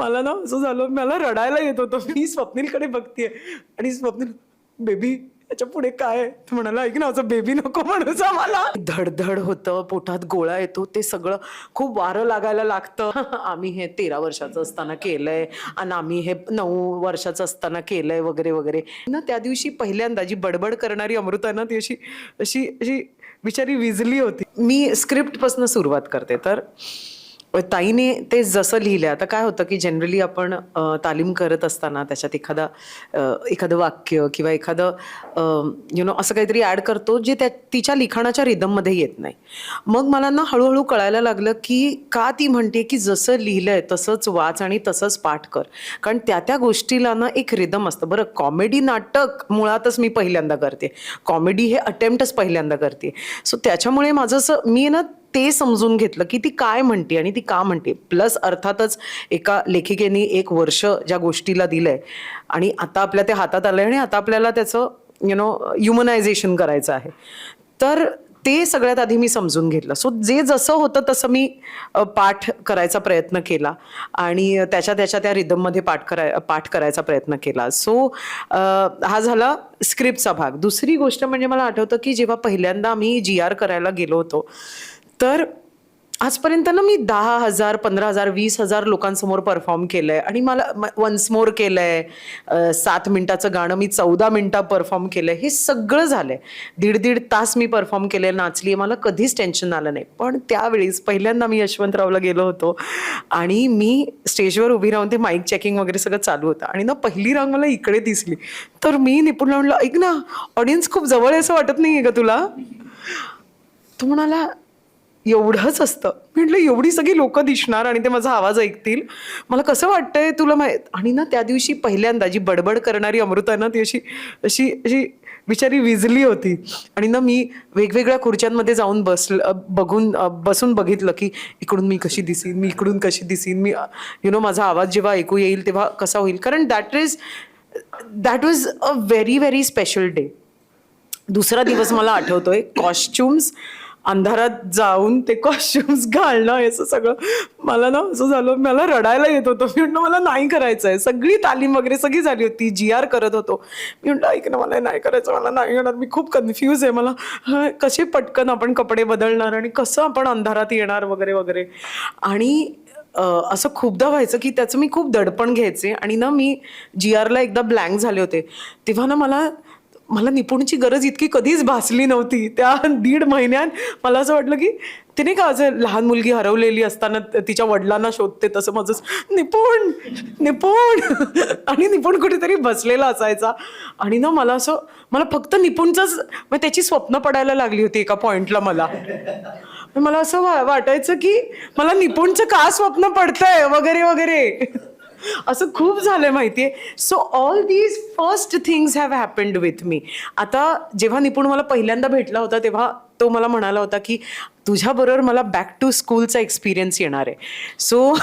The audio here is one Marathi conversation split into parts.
मला ना असं झालं मला रडायला येत होतं. मी स्वप्नीलकडे बघतेय. आणि स्वप्नील बेबी याच्यापुढे काय आहे?" म्हणाला ऐक ना असं बेबी नको म्हणूच मला धडधड होतं पोटात गोळा येतो ते सगळं खूप वारं लागायला लागतं. आम्ही हे तेरा वर्षाचं असताना केलंय आणि आम्ही हे नऊ वर्षाचं असताना केलंय वगैरे वगैरे. ना त्या दिवशी पहिल्यांदा जी बडबड करणारी अमृता ना ती अशी अशी अशी बिचारी विजली होती. मी स्क्रिप्टपासून सुरुवात करते तर ताईने ते जसं लिहिलं आता काय होतं की जनरली आपण तालीम करत असताना त्याच्यात एखादा एखादं वाक्य किंवा एखादं यु नो असं काहीतरी ॲड करतो जे त्या तिच्या लिखाणाच्या रिदममध्ये येत नाही. मग मला ना हळूहळू कळायला लागलं की का ती म्हणते की जसं लिहिलं आहे तसंच वाच आणि तसंच पाठ कर. कारण त्या त्या गोष्टीला ना एक रिदम असतं. बरं कॉमेडी नाटक मुळातच मी पहिल्यांदा करते. कॉमेडी हे अटेम्प्टच पहिल्यांदा करते. सो त्याच्यामुळे माझं असं मी ना ते समजून घेतलं की ती काय म्हणते आणि ती का म्हणते. प्लस अर्थातच एका लेखिकेने एक वर्ष ज्या गोष्टीला दिलंय आणि आता आपल्या ते हातात आलंय आणि आता आपल्याला त्याचं यु नो ह्युमनायझेशन करायचं आहे. तर ते सगळ्यात आधी मी समजून घेतलं. सो जे जसं होतं तसं मी पाठ करायचा प्रयत्न केला आणि त्याच्या त्याच्या त्या रिदममध्ये पाठ कराय पाठ करायचा प्रयत्न केला. सो हा झाला स्क्रिप्टचा भाग. दुसरी गोष्ट म्हणजे मला आठवतं की जेव्हा पहिल्यांदा मी जी आर करायला गेलो होतो तर आजपर्यंत ना मी दहा हजार पंधरा हजार वीस हजार लोकांसमोर परफॉर्म केलं आहे आणि मला वन्स मोर केलं आहे सात मिनटाचं गाणं मी चौदा मिनटं परफॉर्म आहे हे सगळं झालं आहे दीड दीड तास मी परफॉर्म केलंय नाचली मला कधीच टेन्शन आलं नाही. पण त्यावेळेस पहिल्यांदा मी यशवंतरावला गेलो होतो आणि मी स्टेजवर उभी राहून ते माईक चेकिंग वगैरे सगळं चालू होतं आणि ना पहिली रांग मला इकडे दिसली. तर मी निपुणला म्हणलं ऐक ना ऑडियन्स खूप जवळ आहे असं वाटत नाही आहे का तुला? तो म्हणाला एवढंच असतं. म्हटलं एवढी सगळी लोकं दिसणार आणि ते माझा आवाज ऐकतील. मला कसं वाटतंय तुला माहीत? आणि ना त्या दिवशी पहिल्यांदा जी बडबड करणारी अमृता ना ती अशी अशी अशी बिचारी विजली होती. आणि ना मी वेगवेगळ्या खुर्च्यांमध्ये जाऊन बसल बघून बसून बघितलं की इकडून मी कशी दिसीन मी इकडून कशी दिसीन मी यु नो माझा आवाज जेव्हा ऐकू येईल तेव्हा कसा होईल. कारण that is that was a very very special day दुसरा दिवस मला आठवतोय कॉस्ट्युम्स अंधारात जाऊन ते कॉस्ट्युम्स घालणं याचं सगळं. मला ना असं झालं मला रडायला येत होतं. मी म्हटलं मला नाही करायचं आहे सगळी तालीम वगैरे सगळी झाली होती. जी आर करत होतो. मी म्हटलं ऐक ना मला हे नाही करायचं मला नाही येणार मी खूप कन्फ्यूज आहे. मला कसे पटकन आपण कपडे बदलणार आणि कसं आपण अंधारात येणार वगैरे वगैरे? आणि असं खूपदा व्हायचं की त्याचं मी खूप दडपण घ्यायचे. आणि ना मी जी आरला एकदा ब्लँक झाले होते. तेव्हा ना मला मला निपुणची गरज इतकी कधीच भासली नव्हती. त्या दीड महिन्यात मला असं वाटलं की तिने का असं लहान मुलगी हरवलेली असताना तिच्या वडिलांना शोधते तसं माझं निपुण निपुण. आणि निपुण कुठेतरी बसलेला असायचा. आणि ना मला असं मला फक्त निपुणचंच मग त्याची स्वप्न पडायला लागली होती एका पॉइंटला मला. मला असं वाटायचं की मला निपुणचं का स्वप्न पडतंय? वगैरे वगैरे. असं खूप झालं माहिती आहे so all these first things have happened with me आता जेव्हा निपुण मला पहिल्यांदा भेटला होता तेव्हा तो मला म्हणाला होता की तुझ्याबरोबर मला बॅक टू स्कूलचा एक्सपिरियन्स येणार आहे. So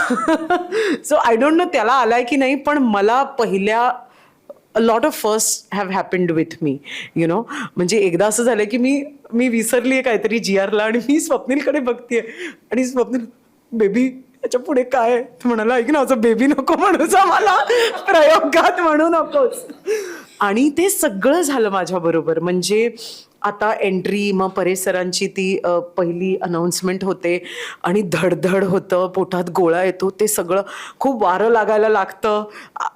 so I don't know त्याला आलाय की नाही पण मला पहिल्या a lot of first have happened with me you know म्हणजे एकदा असं झालं की मी मी विसरली आहे काहीतरी जी आरला आणि मी स्वप्नीलकडे बघते आणि स्वप्नील बेबी त्याच्या पुढे काय आहे?" म्हणाला ऐक ना असं बेबी नको म्हणूच मला प्रयोगात म्हणू नकोस. आणि ते सगळं झालं माझ्याबरोबर म्हणजे आता एंट्री मग परिसरांची ती पहिली अनाऊन्समेंट होते आणि धडधड होतं पोटात गोळा येतो ते सगळं खूप वारं लागायला लागतं.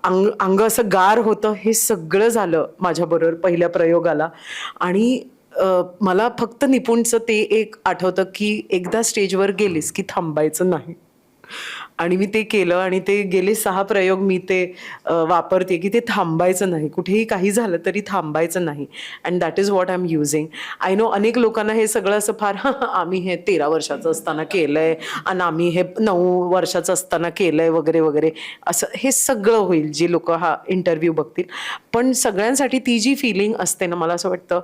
अंग अंग असं गार होतं. हे सगळं झालं माझ्याबरोबर पहिल्या प्रयोगाला. आणि मला फक्त निपुणचं ते एक आठवतं की एकदा स्टेजवर गेलीस की थांबायचं नाही. आणि मी ते केलं आणि ते गेले सहा प्रयोग मी ते वापरते की ते थांबायचं नाही. कुठेही काही झालं तरी थांबायचं नाही. And that is what I am using I know अनेक लोकांना हे सगळं असं फार आम्ही हे तेरा वर्षाचं असताना केलं आहे आणि आम्ही हे नऊ वर्षाचं असताना केलं आहे वगैरे वगैरे. असं हे सगळं होईल जे लोक हा इंटरव्ह्यू बघतील. पण सगळ्यांसाठी ती जी फिलिंग असते ना मला असं वाटतं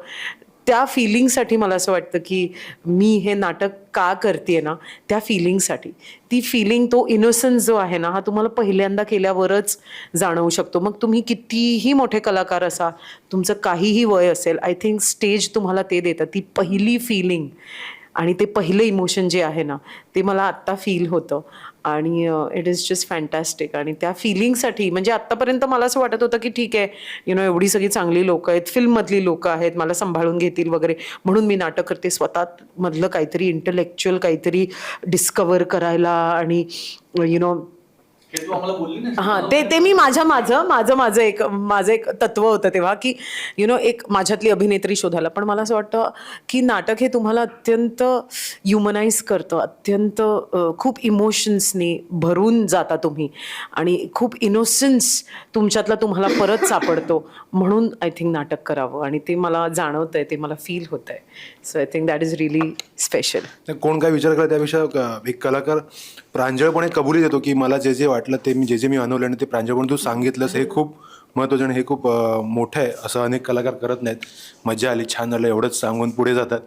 त्या फिलिंगसाठी मला असं वाटतं की मी हे नाटक का करते ना त्या फिलिंगसाठी ती फिलिंग तो इनोसन्स जो आहे ना हा तुम्हाला पहिल्यांदा केल्यावरच जाणवू शकतो. मग तुम्ही कितीही मोठे कलाकार असा तुमचं काहीही वय असेल आय थिंक स्टेज तुम्हाला ते देतं. ती पहिली फिलिंग आणि ते पहिलं इमोशन जे आहे ना ते मला आत्ता फील होतं. आणि इट इज जस्ट फॅन्टॅस्टिक आणि त्या फिलिंगसाठी म्हणजे आत्तापर्यंत मला असं वाटत होतं की ठीक आहे यु नो एवढी सगळी चांगली लोकं आहेत फिल्ममधली लोकं आहेत मला सांभाळून घेतील वगैरे. म्हणून मी नाटक करते स्वतःमधलं काहीतरी इंटलेक्च्युअल काहीतरी डिस्कवर करायला आणि यु नो हे तू आम्हाला बोलली ना हां ते ते मी माझ्या माझं माझं माझं एक माझं एक तत्व होतं तेव्हा की यु नो एक माझ्यातली अभिनेत्री शोधायला. पण मला असं वाटतं की नाटक हे तुम्हाला अत्यंत ह्युमनाईज करतं अत्यंत खूप इमोशन्सनी भरून जाता तुम्ही. आणि खूप इनोसन्स तुमच्यातला तुम्हाला परत सापडतो. म्हणून आय थिंक नाटक करावं. आणि ते मला जाणवतं आहे ते मला फील होतं आहे so I think that is really special तर कोण काय विचार करत त्यापेक्षा एक कलाकार प्रांजळपणे कबुली देतो की मला जे जे वाटलं ते मी जे जे मी अनुभवलं आणि ते प्रांजळपण तू सांगितलंस हे खूप महत्त्वाचं आणि हे खूप मोठं आहे असं अनेक कलाकार करत नाहीत. मजा आली छान झालं एवढंच सांगून पुढे जातात.